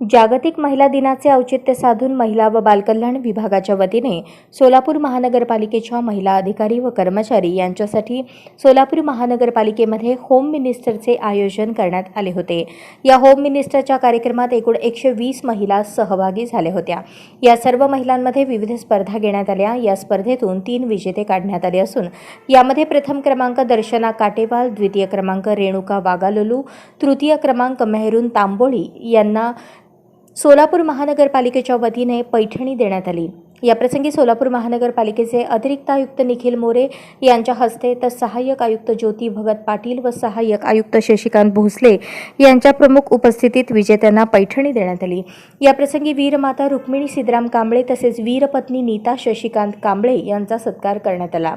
जागतिक महिला दिनाचे औचित्य साधून महिला व बालकल्याण विभागाच्या वतीने सोलापूर महानगरपालिकेच्या महिला अधिकारी व कर्मचारी यांच्यासाठी सोलापूर महानगरपालिकेमध्ये होम मिनिस्टरचे आयोजन करण्यात आले होते. या होम मिनिस्टरच्या कार्यक्रमात एकूण एकशे वीस महिला सहभागी झाल्या होत्या. या सर्व महिलांमध्ये विविध स्पर्धा घेण्यात आल्या. या स्पर्धेतून तीन विजेते काढण्यात आले असून यामध्ये प्रथम क्रमांक दर्शना काटेवाल द्वितीय क्रमांक रेणुका वागालोलू तृतीय क्रमांक मेहरून तांबोळी यांना सोलापूर महानगरपालिकेच्या वतीने पैठणी देण्यात आली. याप्रसंगी सोलापूर महानगरपालिकेचे अतिरिक्त आयुक्त निखिल मोरे यांच्या हस्ते तर सहाय्यक आयुक्त ज्योती भगत पाटील व सहाय्यक आयुक्त शशिकांत भोसले यांच्या प्रमुख उपस्थितीत विजेत्यांना पैठणी देण्यात आली. याप्रसंगी वीरमाता रुक्मिणी सिद्धराम कांबळे तसेच वीरपत्नी नीता शशिकांत कांबळे यांचा सत्कार करण्यात आला.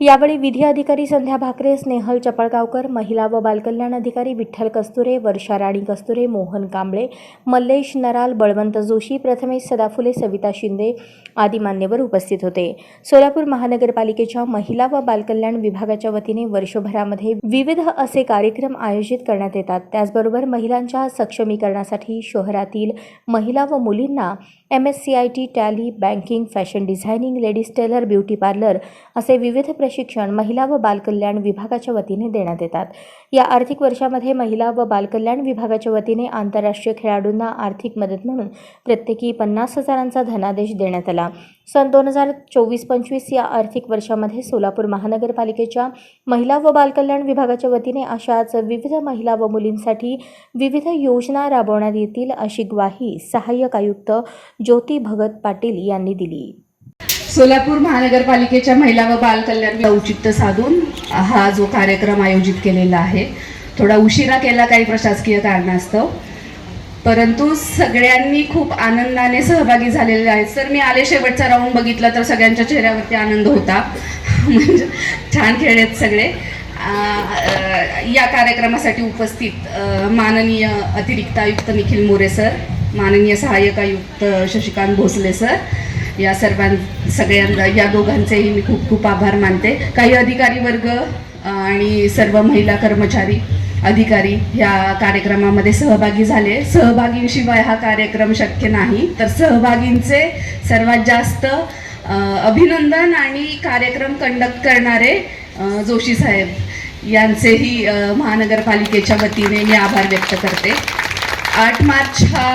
यावेळी विधी अधिकारी संध्या भाकरे स्नेहल चपळगावकर महिला व बालकल्याण अधिकारी विठ्ठल कस्तुरे वर्षा राणी कस्तुरे मोहन कांबळे मल्लेश नराल बळवंत जोशी प्रथमेश सदाफुले सविता शिंदे आदी मान्यवर उपस्थित होते. सोलापूर महानगरपालिकेच्या महिला व बालकल्याण विभागाच्या वतीने वर्षभरामध्ये विविध असे कार्यक्रम आयोजित करण्यात येतात. त्याचबरोबर महिलांच्या सक्षमीकरणासाठी शहरातील महिला व मुलींना M S C I T tally banking fashion designing ladies tailor beauty parlour असे विविध प्रशिक्षण महिला व बालकल्याण विभागाच्या वतीने देण्यात येतात. या आर्थिक वर्षामध्ये महिला व बालकल्याण विभागाच्या वतीने आंतरराष्ट्रीय खेळाडूंना आर्थिक मदत म्हणून प्रत्येकी पन्नास हजारांचा धनादेश देण्यात आला. सन दोन हजार चोवीस पंचवीस या आर्थिक वर्षामध्ये सोलापूर महानगरपालिकेच्या महिला व बालकल्याण विभागाच्या वतीने अशाच विविध महिला व मुलींसाठी विविध योजना राबवण्यात येतील अशी ग्वाही सहाय्यक आयुक्त ज्योती भगत पाटील यांनी दिली. सोलापूर महानगरपालिकेच्या महिला व बालकल्याण औचित्य साधून हा जो कार्यक्रम आयोजित केलेला आहे थोडा उशिरा केला काही प्रशासकीय कारणास्तव. परंतु सगळ्यांनी खूप आनंदाने सहभागी झालेले आहेत. सर मी आले शेवटचा राऊंड बघितला तर सगळ्यांच्या चेहऱ्यावरती आनंद होता. म्हणजे छान खेळलेत सगळे. या कार्यक्रमासाठी उपस्थित माननीय अतिरिक्त आयुक्त निखिल मोरे सर माननीय सहाय्यक आयुक्त शशिकांत भोसले सर या सर्वां सगळ्यांना या दोघांचेही मी खूप खूप आभार मानते. काही अधिकारी वर्ग आणि सर्व महिला कर्मचारी अधिकारी या कार्यक्रमामध्ये सहभागी झाले. सहभागींशिवाय हा कार्यक्रम शक्य नाही. तर सहभागींचे सर्वात जास्त अभिनंदन आणि कार्यक्रम कंडक्ट करणारे जोशी साहेब यांचेही महानगरपालिकेच्या वतीने मी आभार व्यक्त करते. आठ मार्च हा